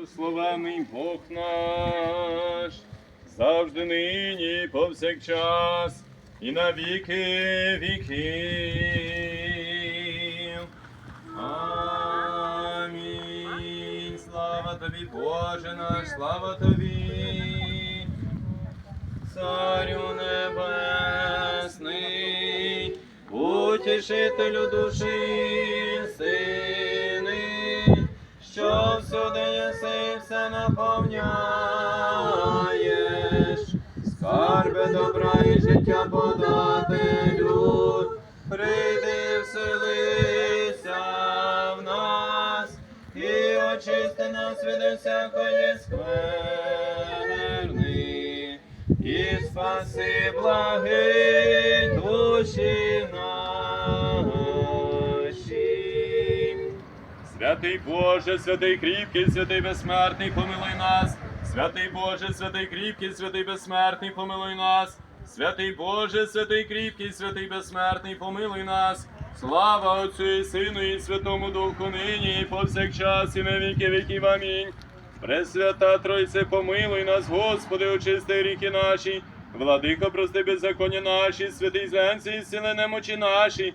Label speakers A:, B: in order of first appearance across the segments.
A: Благословений Бог наш, завжди нині, повсякчас, і на віки віків. Амінь. Слава тобі, Боже наш, слава тобі, Царю небесний, утішителю душі, що всюди єси все наповняєш, скарби добра і життя подателю, прийди вселися в нас. І очисти нас від всякої скверни, і спаси благий душі наші. Святий Боже, святий кріпкий, святий безсмертний, помилуй нас. Святий Боже, святий кріпкий, святий безсмертний, помилуй нас. Святий Боже, святий кріпкий, святий безсмертний, помилуй нас. Слава Отцю і Сину і Святому Духу нині і повсякчас і на віки віків. Амінь. Пресвята Тройце, помилуй нас, Господи, очисти ріки наші. Владико, прости беззаконня наші, святий зленці і сили немочі наші.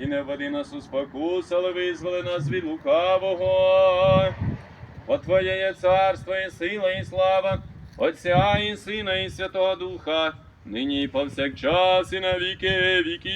A: і не введи нас у спокусу, але визволи нас від лукавого. Бо Твоє є царство, і сила, і слава, Отця і Сина, і Святого Духа, нині і повсякчас, і на віки віків.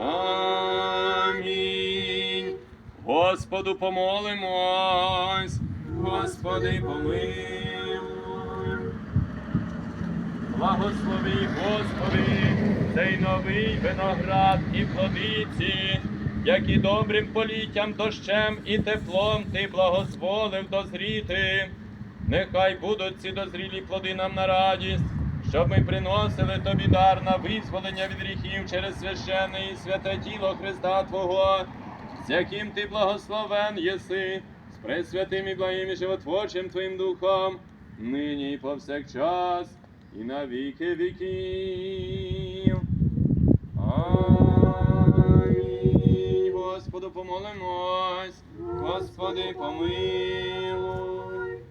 A: Амінь. Господу помолимось, Господи помилуй. Благослови, Господи, цей новий виноград і плодиці, які добрим політтям, дощем і теплом ти благозволив дозріти. Нехай будуть ці дозрілі плоди нам на радість, щоб ми приносили тобі дар на визволення від гріхів через священне і святе тіло Христа Твого, з яким ти благословен єси, з пресвятим і благим і животворчим Твоїм Духом, нині і повсякчас, і на віки віків. Помолимось, Господи помилуй.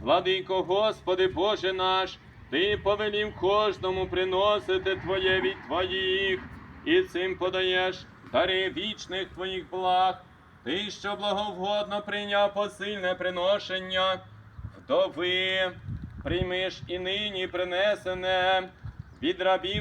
A: Владико, Господи, Боже наш, Ти повелів кожному приносити Твоє від Твоїх, і цим подаєш дари вічних Твоїх благ. Ти, що благовгодно прийняв посильне приношення, вдови, приймиш і нині принесене від рабів.